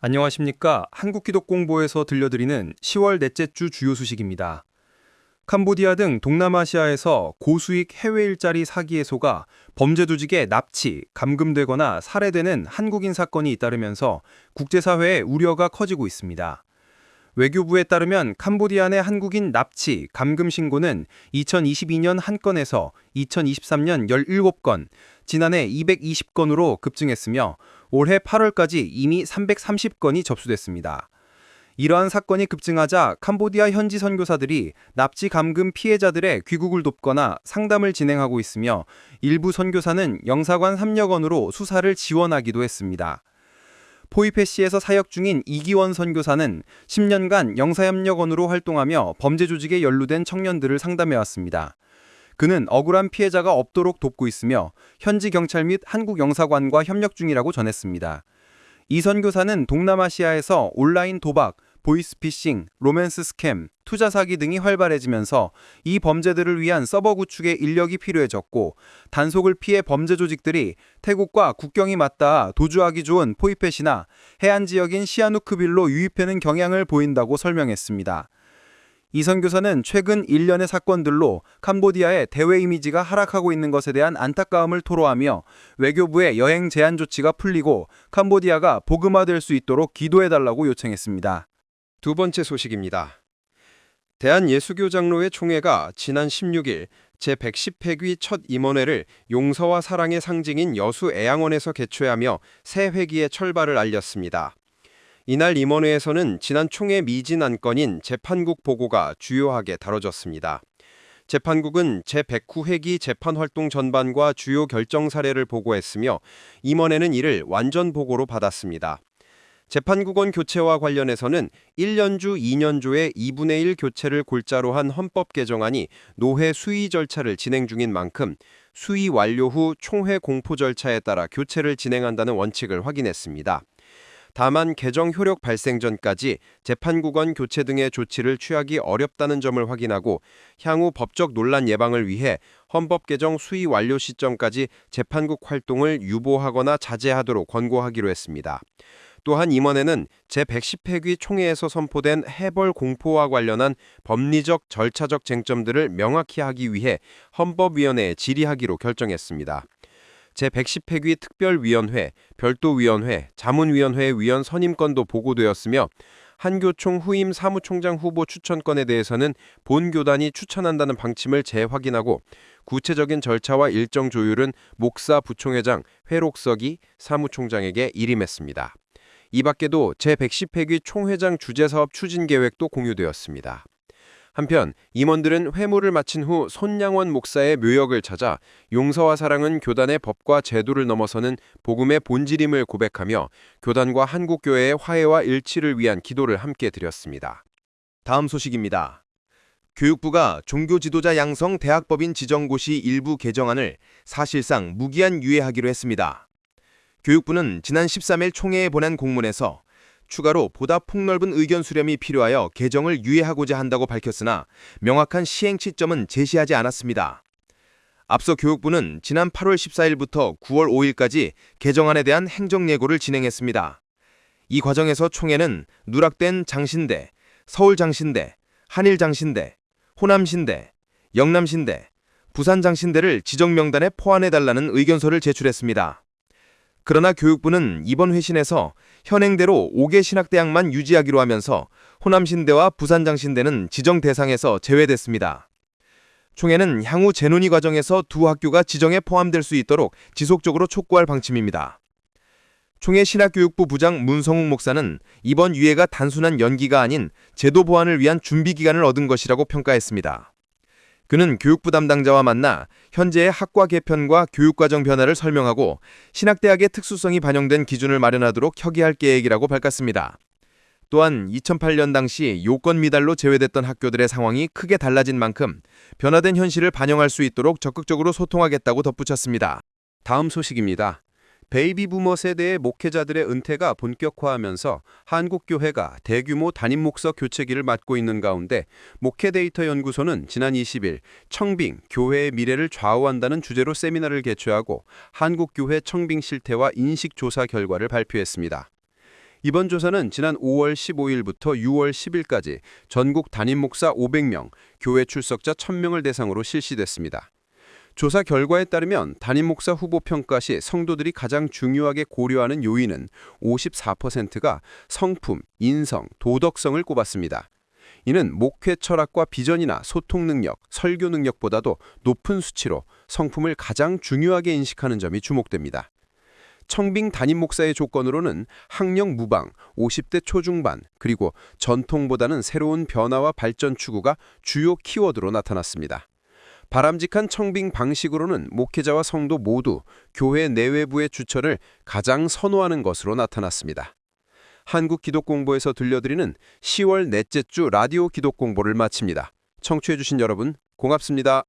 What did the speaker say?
안녕하십니까. 한국기독공보에서 들려드리는 10월 넷째 주 주요 소식입니다. 캄보디아 등 동남아시아에서 고수익 해외 일자리 사기에 속아 범죄 조직에 납치, 감금되거나 살해되는 한국인 사건이 잇따르면서 국제사회의 우려가 커지고 있습니다. 외교부에 따르면 캄보디아 내 한국인 납치, 감금 신고는 2022년 한 건에서 2023년 17건, 지난해 220건으로 급증했으며 올해 8월까지 이미 330건이 접수됐습니다. 이러한 사건이 급증하자 캄보디아 현지 선교사들이 납치 감금 피해자들의 귀국을 돕거나 상담을 진행하고 있으며 일부 선교사는 영사관 3여건으로 수사를 지원하기도 했습니다. 포이페시에서 사역 중인 이기원 선교사는 10년간 영사협력원으로 활동하며 범죄 조직에 연루된 청년들을 상담해 왔습니다. 그는 억울한 피해자가 없도록 돕고 있으며 현지 경찰 및 한국 영사관과 협력 중이라고 전했습니다. 이 선교사는 동남아시아에서 온라인 도박, 보이스피싱, 로맨스 스캠, 투자 사기 등이 활발해지면서 이 범죄들을 위한 서버 구축에 인력이 필요해졌고 단속을 피해 범죄 조직들이 태국과 국경이 맞닿아 도주하기 좋은 포이펫이나 해안 지역인 시아누크빌로 유입하는 경향을 보인다고 설명했습니다. 이 선 교사는 최근 일련의 사건들로 캄보디아의 대외 이미지가 하락하고 있는 것에 대한 안타까움을 토로하며 외교부의 여행 제한 조치가 풀리고 캄보디아가 복음화될 수 있도록 기도해달라고 요청했습니다. 두 번째 소식입니다. 대한예수교장로회 총회가 지난 16일 제110회기 첫 임원회를 용서와 사랑의 상징인 여수 애양원에서 개최하며 새 회기의 철발을 알렸습니다. 이날 임원회에서는 지난 총회 미진 안건인 재판국 보고가 주요하게 다뤄졌습니다. 재판국은 제109회기 재판 활동 전반과 주요 결정 사례를 보고했으며 임원회는 이를 완전 보고로 받았습니다. 재판국원 교체와 관련해서는 1년주 2년조의 2분의 1 교체를 골자로 한 헌법 개정안이 노회 수의 절차를 진행 중인 만큼 수의 완료 후 총회 공포 절차에 따라 교체를 진행한다는 원칙을 확인했습니다. 다만 개정 효력 발생 전까지 재판국원 교체 등의 조치를 취하기 어렵다는 점을 확인하고 향후 법적 논란 예방을 위해 헌법 개정 수의 완료 시점까지 재판국 활동을 유보하거나 자제하도록 권고하기로 했습니다. 또한 임원회는 제110회기 총회에서 선포된 해벌 공포와 관련한 법리적 절차적 쟁점들을 명확히 하기 위해 헌법위원회에 질의하기로 결정했습니다. 제110회기 특별위원회, 별도위원회, 자문위원회 위원 선임권도 보고되었으며 한교총 후임 사무총장 후보 추천권에 대해서는 본 교단이 추천한다는 방침을 재확인하고 구체적인 절차와 일정 조율은 목사 부총회장 회록석이 사무총장에게 일임했습니다. 이 밖에도 제110회기 총회장 주재사업 추진 계획도 공유되었습니다. 한편 임원들은 회무를 마친 후 손양원 목사의 묘역을 찾아 용서와 사랑은 교단의 법과 제도를 넘어서는 복음의 본질임을 고백하며 교단과 한국교회의 화해와 일치를 위한 기도를 함께 드렸습니다. 다음 소식입니다. 교육부가 종교지도자 양성 대학법인 지정고시 일부 개정안을 사실상 무기한 유예하기로 했습니다. 교육부는 지난 13일 총회에 보낸 공문에서 추가로 보다 폭넓은 의견 수렴이 필요하여 개정을 유예하고자 한다고 밝혔으나 명확한 시행 시점은 제시하지 않았습니다. 앞서 교육부는 지난 8월 14일부터 9월 5일까지 개정안에 대한 행정 예고를 진행했습니다. 이 과정에서 총회는 누락된 장신대, 서울장신대, 한일장신대, 호남신대, 영남신대, 부산장신대를 지정명단에 포함해달라는 의견서를 제출했습니다. 그러나 교육부는 이번 회신에서 현행대로 5개 신학대학만 유지하기로 하면서 호남신대와 부산장신대는 지정 대상에서 제외됐습니다. 총회는 향후 재논의 과정에서 두 학교가 지정에 포함될 수 있도록 지속적으로 촉구할 방침입니다. 총회 신학교육부 부장 문성욱 목사는 이번 유예가 단순한 연기가 아닌 제도 보완을 위한 준비 기간을 얻은 것이라고 평가했습니다. 그는 교육부 담당자와 만나 현재의 학과 개편과 교육과정 변화를 설명하고 신학대학의 특수성이 반영된 기준을 마련하도록 협의할 계획이라고 밝혔습니다. 또한 2008년 당시 요건 미달로 제외됐던 학교들의 상황이 크게 달라진 만큼 변화된 현실을 반영할 수 있도록 적극적으로 소통하겠다고 덧붙였습니다. 다음 소식입니다. 베이비 부머 세대의 목회자들의 은퇴가 본격화하면서 한국 교회가 대규모 담임 목석 교체기를 맞고 있는 가운데 목회 데이터 연구소는 지난 20일 청빙 교회의 미래를 좌우한다는 주제로 세미나를 개최하고 한국 교회 청빙 실태와 인식 조사 결과를 발표했습니다. 이번 조사는 지난 5월 15일부터 6월 10일까지 전국 담임 목사 500명, 교회 출석자 1000명을 대상으로 실시됐습니다. 조사 결과에 따르면 담임 목사 후보 평가 시 성도들이 가장 중요하게 고려하는 요인은 54%가 성품, 인성, 도덕성을 꼽았습니다. 이는 목회 철학과 비전이나 소통 능력, 설교 능력보다도 높은 수치로 성품을 가장 중요하게 인식하는 점이 주목됩니다. 청빙 담임 목사의 조건으로는 학력 무방, 50대 초중반, 그리고 전통보다는 새로운 변화와 발전 추구가 주요 키워드로 나타났습니다. 바람직한 청빙 방식으로는 목회자와 성도 모두 교회 내외부의 주처를 가장 선호하는 것으로 나타났습니다. 한국기독공보에서 들려드리는 10월 넷째 주 라디오 기독공보를 마칩니다. 청취해주신 여러분 고맙습니다.